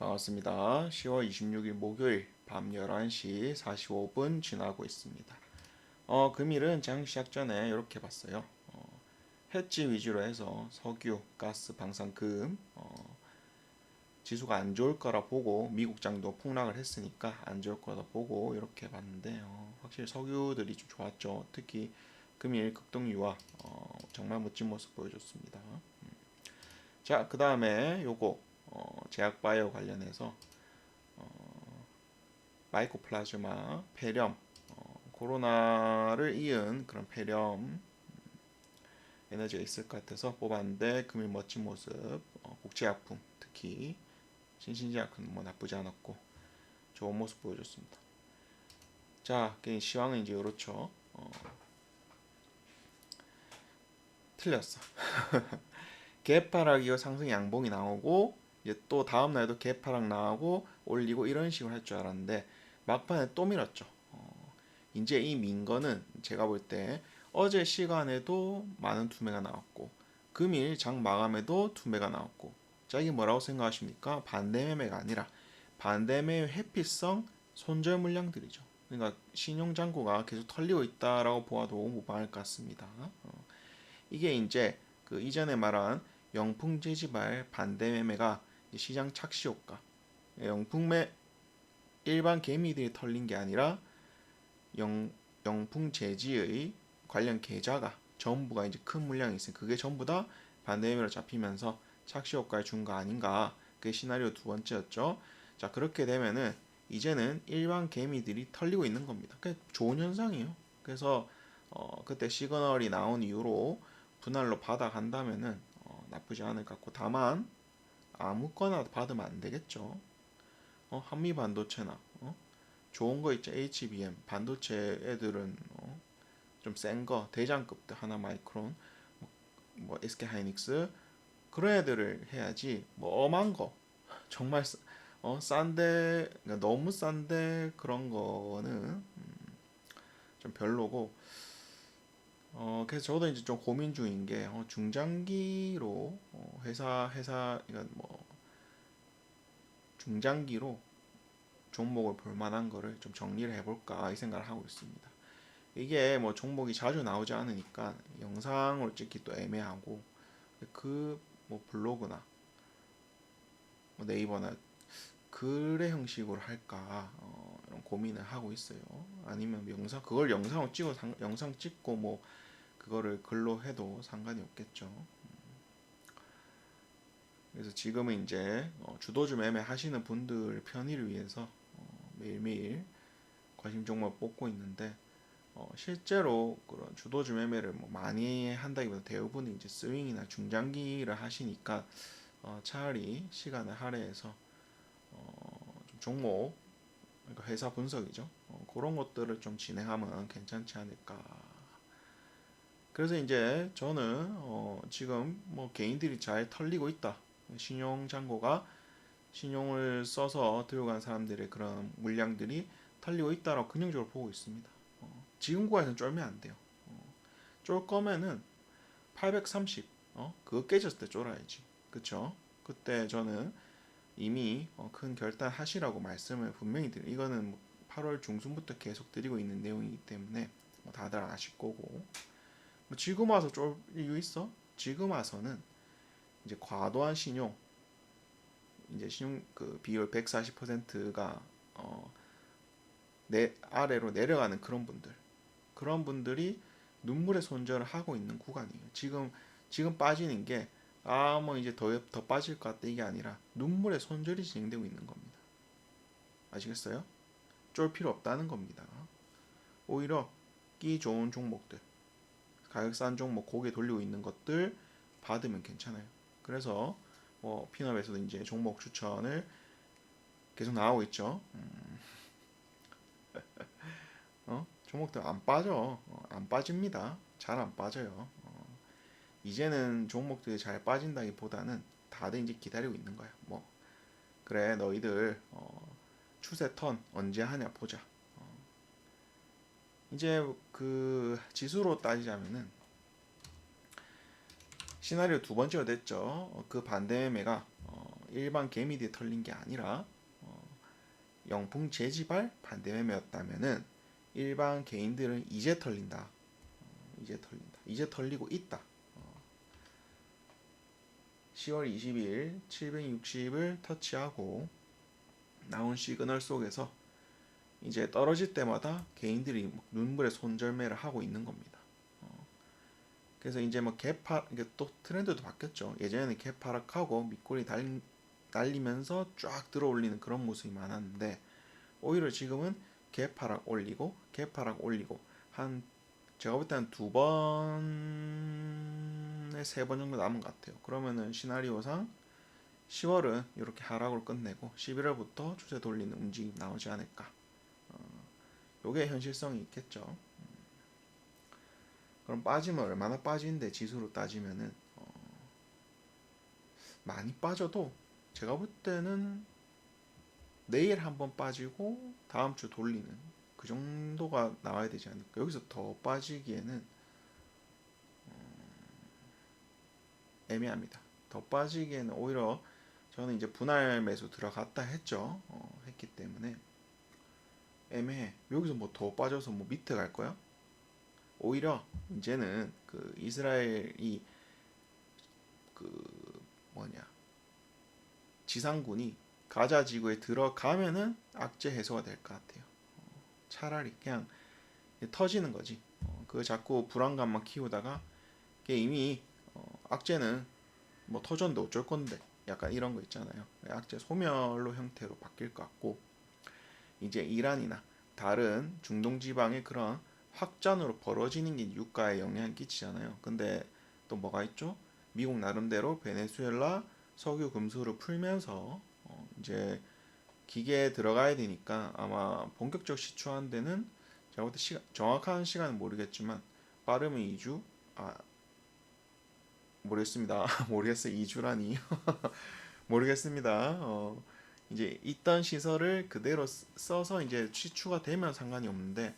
반갑습니다. 10월 26일 목요일 밤 11시 45분 지나고 있습니다. 어, 금일은 장 시작 전에 이렇게 봤어요. 어, 해지 위주로 해서 석유, 가스, 방산, 금 어, 지수가 안 좋을 거라 보고 미국 장도 폭락을 했으니까 안 좋을 거라 보고 이렇게 봤는데 어, 확실히 석유들이 좀 좋았죠. 특히 금일 극동유화 어, 정말 멋진 모습 보여줬습니다. 음. 자, 그 다음에 요거 어, 제약 바이오 관련해서 어, 마이코플라즈마, 폐렴, 어, 코로나를 이은 그런 폐렴 음, 에너지가 있을 것 같아서 뽑았는데 금일 멋진 모습, 어, 국제약품 특히 신신제약은 뭐 나쁘지 않았고 좋은 모습 보여줬습니다. 자, 시황은 이제 이렇죠. 어, 틀렸어. 개파락이고 상승 양봉이 나오고 이제 또 다음 날도 개파락 나오고 올리고 이런 식으로 할 줄 알았는데 막판에 또 밀었죠. 어, 이제 이 민 거는 제가 볼 때 어제 시간에도 많은 투매가 나왔고 금일 장 마감에도 투매가 나왔고 자 이게 뭐라고 생각하십니까? 반대 매매가 아니라 반대 매매 회피성 손절 물량들이죠. 그러니까 신용 잔고가 계속 털리고 있다라고 보아도 무방할 것 같습니다. 어, 이게 이제 그 이전에 말한 영풍 재지발 반대 매매가 시장 착시 효과. 영풍매 일반 개미들이 털린 게 아니라 영 영풍 재지의 관련 계좌가 전부가 이제 큰 물량이 있으니 그게 전부 다 반대 매매로 잡히면서 착시 효과를 준 거 아닌가. 그게 시나리오 두 번째였죠. 자 그렇게 되면은 이제는 일반 개미들이 털리고 있는 겁니다. 그 좋은 현상이에요. 그래서 어, 그때 시그널이 나온 이후로 분할로 받아간다면은 어, 나쁘지 않을 것 같고 다만 아무거나 받으면 안 되겠죠. 어, 한미 반도체나 어? 좋은 거 있죠. HBM 반도체 애들은 어, 좀센 거 대장급들 하나 마이크론 뭐, 뭐 SK 하이닉스 그런 애들을 해야지 뭐 엄한 거 정말 싸- 어 싼데 그러니까 너무 싼데 그런 거는 음, 좀 별로고 어 그래서 저도 이제 좀 고민 중인 게 어, 중장기로 어, 회사 회사 그러니까 뭐 중장기로 종목을 볼 만한 거를 좀 정리를 해볼까 이 생각을 하고 있습니다. 이게 뭐 종목이 자주 나오지 않으니까 영상으로 찍기 또 애매하고 그 뭐 블로그나 뭐 네이버나 글의 형식으로 할까 어, 고민을 하고 있어요. 아니면 영상 그걸 영상으로 찍어 상- 영상 찍고 뭐 그거를 글로 해도 상관이 없겠죠. 그래서 지금은 이제 어, 주도주 매매 하시는 분들 편의를 위해서 어, 매일매일 관심 종목 뽑고 있는데 어, 실제로 그런 주도주 매매를 뭐 많이 한다기보다 대부분이 이제 스윙이나 중장기를 하시니까 어, 차라리 시간을 할애해서 종목 그러니까 회사 분석이죠. 어, 그런 것들을 좀 진행하면 괜찮지 않을까. 그래서 이제 저는 어, 지금 뭐 개인들이 잘 털리고 있다. 신용 잔고가 신용을 써서 들고 간 사람들의 그런 물량들이 털리고 있다라고 긍정적으로 보고 있습니다. 어, 지금 구간에서는 쫄면 안 돼요. 어, 쫄 거면은 830 어, 그거 깨졌을 때 쫄아야지. 그쵸? 그때 저는 이미 어, 큰 결단 하시라고 말씀을 분명히 드려. 이거는 뭐 8월 중순부터 계속 드리고 있는 내용이기 때문에 뭐 다들 아실 거고. 뭐 지금 와서 쫄 이유 있어? 지금 와서는 이제 과도한 신용, 이제 신용 그 비율 140%가 어, 내 아래로 내려가는 그런 분들, 그런 분들이 눈물의 손절을 하고 있는 구간이에요. 지금 지금 빠지는 게 아, 뭐 이제 더, 더 빠질 것 같다 이게 아니라 눈물의 손절이 진행되고 있는 겁니다. 아시겠어요? 쫄 필요 없다는 겁니다. 오히려 끼 좋은 종목들, 가격 싼 종목 고개 돌리고 있는 것들 받으면 괜찮아요. 그래서 뭐 피너에서도 이제 종목 추천을 계속 나오고 있죠. 음. 어? 종목들 안 빠져. 어, 안 빠집니다. 잘 안 빠져요. 어. 이제는 종목들이 잘 빠진다기보다는 다들 이제 기다리고 있는 거야. 뭐 그래 너희들 어, 추세 턴 언제 하냐 보자. 어. 이제 그 지수로 따지자면은 시나리오 두 번째가 됐죠. 어, 그 반대 매매가 어, 일반 개미들이 털린 게 아니라 어, 영풍 재지발 반대 매매였다면은 일반 개인들은 이제 털린다. 어, 이제 털린다. 이제 털리고 있다. 어, 10월 20일 760을 터치하고 나온 시그널 속에서 이제 떨어질 때마다 개인들이 눈물의 손절매를 하고 있는 겁니다. 어, 그래서 이제 뭐 개파 이게 또 트렌드도 바뀌었죠. 예전에는 개파락하고 밑골이 달, 날리면서 쫙 들어올리는 그런 모습이 많았는데 오히려 지금은 개파락 올리고 개파락 올리고 한 제가 볼 때는 두 번에 세 번 정도 남은 것 같아요. 그러면은 시나리오상 10월은 이렇게 하락으로 끝내고 11월부터 추세 돌리는 움직임 나오지 않을까. 어, 요게 현실성이 있겠죠. 음. 그럼 빠지면 얼마나 빠지는데 지수로 따지면은 어, 많이 빠져도 제가 볼 때는 내일 한번 빠지고 다음 주 돌리는 그 정도가 나와야 되지 않을까. 여기서 더 빠지기에는 음, 애매합니다. 더 빠지기에는 오히려 저는 이제 분할 매수 들어갔다 했죠. 어, 했기 때문에 애매해. 여기서 뭐 더 빠져서 뭐 밑에 갈 거야? 오히려 이제는 그 이스라엘이 그 뭐냐 지상군이 가자 지구에 들어가면은 악재 해소가 될 것 같아요. 어, 차라리 그냥 터지는 거지. 어, 그 자꾸 불안감만 키우다가 이미 어, 악재는 뭐 터졌는데 어쩔 건데 약간 이런 거 있잖아요. 악재 소멸로 형태로 바뀔 것 같고 이제 이란이나 다른 중동 지방의 그런 확전으로 벌어지는 게 유가에 영향을 끼치잖아요. 근데 또 뭐가 있죠? 미국 나름대로 베네수엘라 석유 금수를 풀면서 어, 이제 기계에 들어가야 되니까 아마 본격적 시추하는 데는 제가 볼때 시간, 정확한 시간은 모르겠지만 빠르면 2주? 아 모르겠습니다. 모르겠어요. 2주라니. 모르겠습니다. 어, 이제 있던 시설을 그대로 쓰- 써서 이제 시추가 되면 상관이 없는데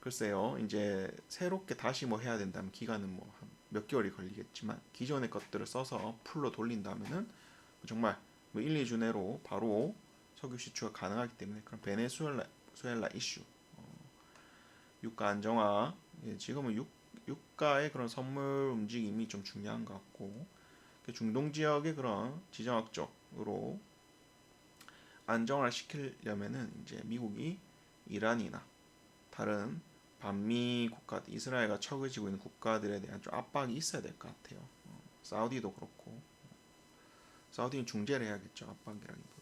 글쎄요. 이제 새롭게 다시 뭐 해야 된다면 기간은 뭐 몇 개월이 걸리겠지만 기존의 것들을 써서 풀로 돌린다면은 정말 뭐 1, 2주 내로 바로 석유 시추가 가능하기 때문에 그런 베네수엘라 수엘라 이슈. 어, 유가 안정화. 예, 지금은 유, 유가의 그런 선물 움직임이 좀 중요한 것 같고 그 중동 지역의 그런 지정학적으로 안정화를 시키려면은 이제 미국이 이란이나 다른 반미 국가 이스라엘과 척을 지고 있는 국가들에 대한 좀 압박이 있어야 될 것 같아요. 어, 사우디도 그렇고 사우디는 중재를 해야겠죠. 압박이라기보다. 네,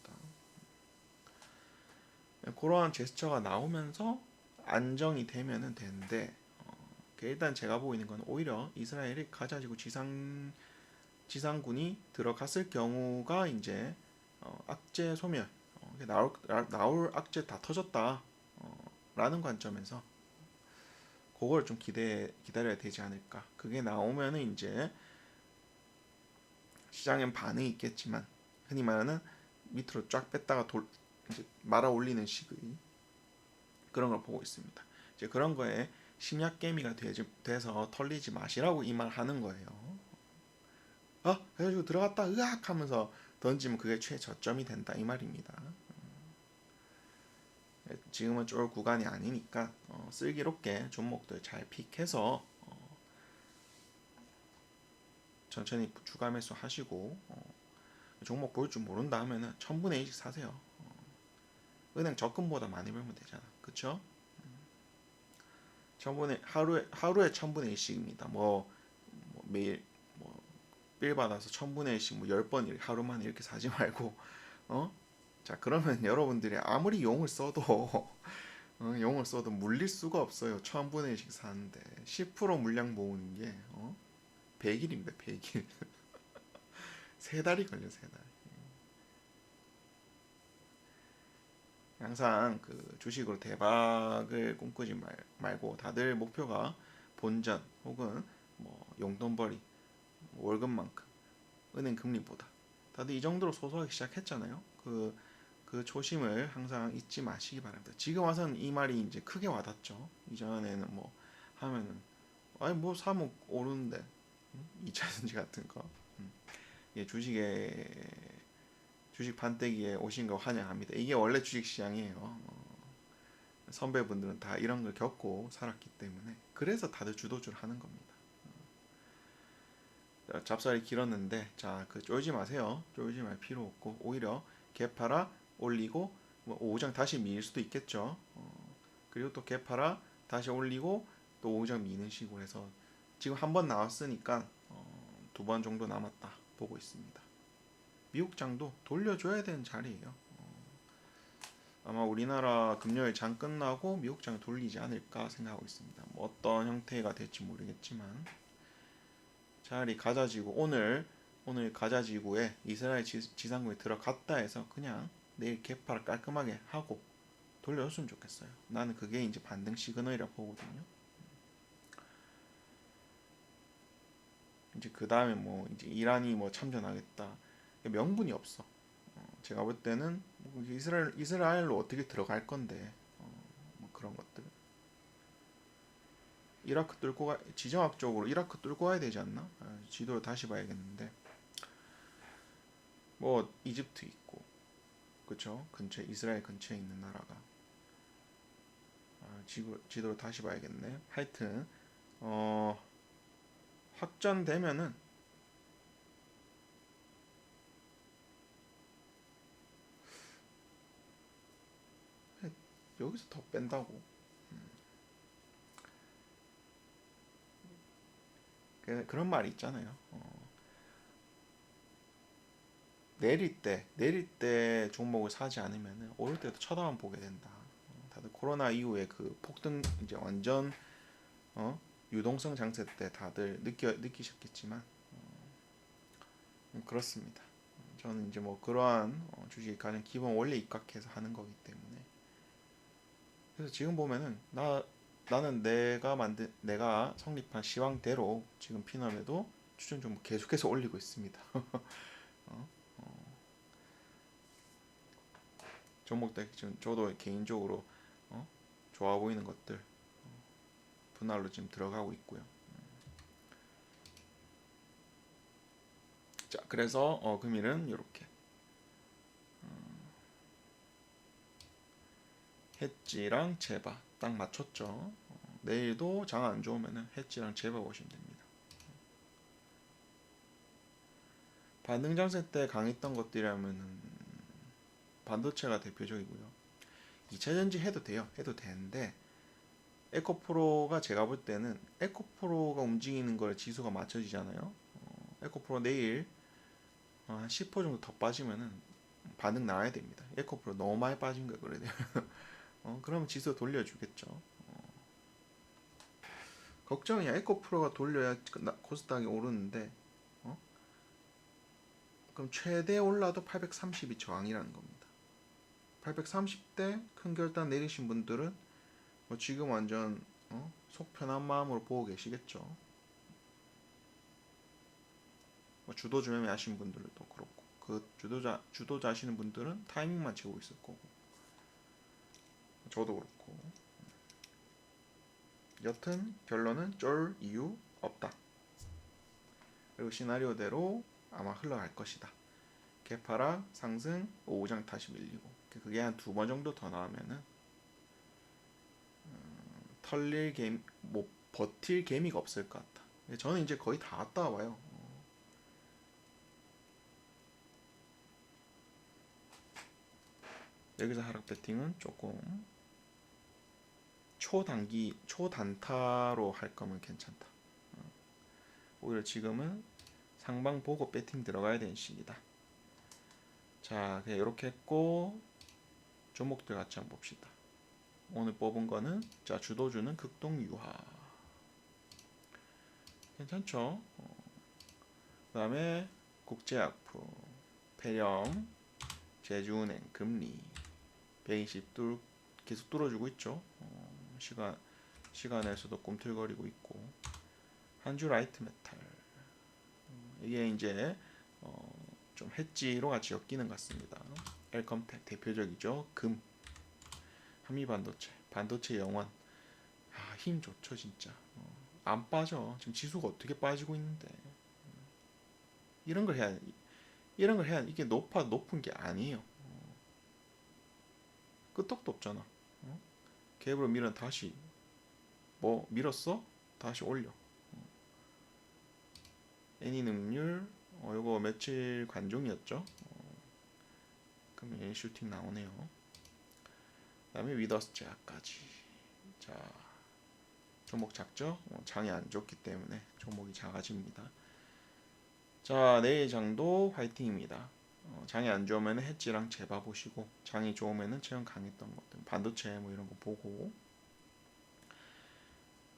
그러한 제스처가 나오면서 안정이 되면은 되는데 어, 그 일단 제가 보고 있는 건 오히려 이스라엘이 가자지구 지상 지상군이 들어갔을 경우가 이제 어, 악재 소멸 어, 나올 나- 나올 악재 다 터졌다 어, 라는 관점에서 그걸 좀 기대 기다려야 되지 않을까. 그게 나오면은 이제 시장엔 반응이 있겠지만 흔히 말하는 밑으로 쫙 뺐다가 돌 이제 말아 올리는 식의 그런 걸 보고 있습니다. 이제 그런 거에 심약 개미가 되지, 돼서 털리지 마시라고 이 말 하는 거예요. 아 그래가지고 들어갔다 으악 하면서 던지면 그게 최저점이 된다 이 말입니다. 음. 지금은 쫄 구간이 아니니까 어, 슬기롭게 종목들 잘 픽해서 어, 천천히 주가 매수 하시고 어, 종목 볼 줄 모른다 하면은 천분의 1씩 사세요. 어, 은행 적금보다 많이 벌면 되잖아. 그쵸? 음. 천분의 하루에 하루에 천분의 1씩입니다. 뭐, 뭐 매일 뭐빌 받아서 천분의 1씩 뭐 10번 하루만에 이렇게 사지 말고 어? 자 그러면 여러분들이 아무리 용을 써도 어, 용을 써도 물릴 수가 없어요. 천분의 1씩 사는데 10% 물량 모으는 게 어? 100일입니다. 100일. 세 달이 걸려 세 달. 항상 그 주식으로 대박을 꿈꾸지 말, 말고 다들 목표가 본전 혹은 뭐 용돈벌이 뭐 월급만큼 은행 금리보다 다들 이 정도로 소소하게 시작했잖아요. 그, 그 초심을 항상 잊지 마시기 바랍니다. 지금 와서는 이 말이 이제 크게 와닿죠. 이전에는 뭐 하면은 아니 뭐 사면 오르는데 음? 이차전지 같은 거 음. 예, 주식에 주식 판때기에 오신 거 환영합니다. 이게 원래 주식 시장이에요. 어, 선배분들은 다 이런 걸 겪고 살았기 때문에 그래서 다들 주도주를 하는 겁니다. 어. 자, 잡살이 길었는데 자그 쫄지 마세요. 쫄지 말 필요 없고 오히려 개파라 올리고 뭐 오장 다시 밀 수도 있겠죠. 어, 그리고 또 개파라 다시 올리고 또 오장 미는 식으로 해서 지금 한 번 나왔으니까 어, 두번 정도 남았다 보고 있습니다. 미국장도 돌려줘야 되는 자리예요. 어, 아마 우리나라 금요일 장 끝나고 미국장 돌리지 않을까 생각하고 있습니다. 뭐 어떤 형태가 될지 모르겠지만 자리 가자지구 오늘 오늘 가자지구에 이스라엘 지, 지상군이 들어갔다 해서 그냥 내일 개파를 깔끔하게 하고 돌려줬으면 좋겠어요. 나는 그게 이제 반등 시그널이라 보거든요. 이제 그 다음에 뭐 이제 이란이 뭐 참전하겠다 명분이 없어. 어, 제가 볼 때는 뭐 이스라엘 이스라엘로 어떻게 들어갈 건데 어, 뭐 그런 것들. 이라크 뚫고 가 지정학적으로 이라크 뚫고 가야 되지 않나? 아, 지도를 다시 봐야겠는데 뭐 이집트 있고 그쵸 근처 이스라엘 근처에 있는 나라가 아, 지도 지도를 다시 봐야겠네. 하여튼 어. 확전되면은 여기서 더 뺀다고. 음. 그- 그런 말이 있잖아요. 어. 내릴 때 내릴 때 종목을 사지 않으면 오를 때도 쳐다만 보게 된다. 어, 다들 코로나 이후에 그 폭등 이제 완전 어 유동성 장세 때 다들 느껴 느끼셨겠지만 어, 그렇습니다. 저는 이제 뭐 그러한 어, 주식 가장 기본 원리 입각해서 하는 거기 때문에 그래서 지금 보면은 나 나는 내가 만든 내가 성립한 시황대로 지금 피넘에도 추천 종목 계속해서 올리고 있습니다. 어? 어. 종목들 지금 저도 개인적으로 어? 좋아 보이는 것들 분할로 지금 들어가고 있고요. 자, 그래서 어, 금일은 이렇게 해지랑 제바 딱 맞췄죠. 어, 내일도 장 안 좋으면은 해지랑 제바 보시면 됩니다. 반등 장세 때 강했던 것들이라면은 반도체가 대표적이고요. 2차 전지 해도 돼요. 해도 되는데 에코프로가 제가 볼 때는 에코프로가 움직이는 걸 지수가 맞춰지잖아요. 어, 에코프로 내일 어, 한10% 정도 더 빠지면은 반응 나와야 됩니다. 에코프로 너무 많이 빠진 거예요, 그래야 돼요. 어, 그러면 지수 돌려주겠죠. 어. 걱정이야. 에코프로가 돌려야 나- 코스닥이 오르는데, 어? 그럼 최대 올라도 830이 저항이라는 겁니다. 830대 큰 결단 내리신 분들은 뭐 지금 완전 어? 속 편한 마음으로 보고 계시겠죠. 뭐 주도 주 매매 하신 분들도 그렇고 그 주도자 주도자 하시는 분들은 타이밍만 재고 있을 거고 저도 그렇고 여튼 결론은 쫄 이유 없다. 그리고 시나리오대로 아마 흘러갈 것이다. 개파라 상승 오장 다시 밀리고 그게 한 두 번 정도 더 나오면은 털릴 개미, 뭐 버틸 개미가 없을 것 같다. 저는 이제 거의 다 왔다 와요. 어. 여기서 하락 배팅은 조금 초단기 초단타로 할 거면 괜찮다. 어. 오히려 지금은 상방 보고 배팅 들어가야 되는 시기다. 자, 그냥 이렇게 했고 종목들 같이 한번 봅시다. 오늘 뽑은 거는 자 주도주는 극동 유화 괜찮죠? 어. 그다음에 국제약품, 폐렴, 제주은행, 금리 120 뚫, 계속 뚫어주고 있죠. 어, 시간 시간에서도 꿈틀거리고 있고 한주 라이트 메탈 음, 이게 이제 어, 좀 해지로 같이 엮이는 것 같습니다. 엘컴텍 대표적이죠. 금 한미 반도체, 반도체 영원. 아, 힘 좋죠, 진짜. 어, 안 빠져. 지금 지수가 어떻게 빠지고 있는데. 이런 걸 해야, 이런 걸 해야 이게 높아 높은 게 아니에요. 어. 끄떡도 없잖아. 어? 갭으로 밀은 다시 뭐 밀었어? 다시 올려. 어. 애니 능률 어 요거 며칠 관중이었죠. 어. 그러면 슈팅 나오네요. 그다음에 위더스 제약까지. 자 종목 작죠? 어, 장이 안 좋기 때문에 종목이 작아집니다. 자 내일 장도 화이팅입니다. 어, 장이 안 좋으면 해지랑 재봐 보시고 장이 좋으면은 최근 강했던 것들 반도체 뭐 이런 거 보고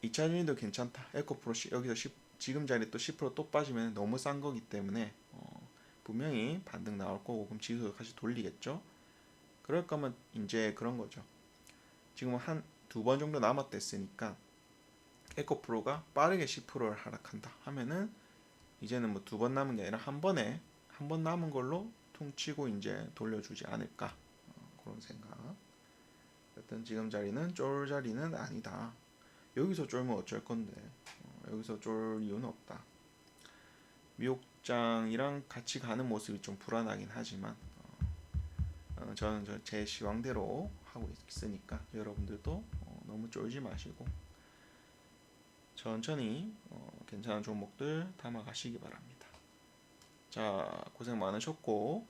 2차 전지도 괜찮다. 에코프로 시- 여기서 10, 지금 자리 또 10%또 빠지면 너무 싼 거기 때문에 어, 분명히 반등 나올 거고 그럼 지수 다시 돌리겠죠. 그럴 거면 이제 그런 거죠. 지금 한 두 번 정도 남았댔으니까 에코프로가 빠르게 10%를 하락한다 하면은 이제는 뭐 두 번 남은 게 아니라 한 번에 한 번 남은 걸로 퉁치고 이제 돌려주지 않을까 어, 그런 생각. 어떤 지금 자리는 쫄 자리는 아니다. 여기서 쫄면 어쩔 건데 어, 여기서 쫄 이유는 없다. 미옥장이랑 같이 가는 모습이 좀 불안하긴 하지만 어, 어, 저는 저제 시황대로 하고 있으니까 여러분들도 어, 너무 쫄지 마시고 천천히 어, 괜찮은 종목들 담아가시기 바랍니다. 자 고생 많으셨고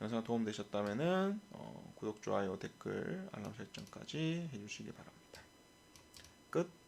영상 도움 되셨다면은 어, 구독, 좋아요, 댓글, 알람 설정까지 해주시기 바랍니다. 끝.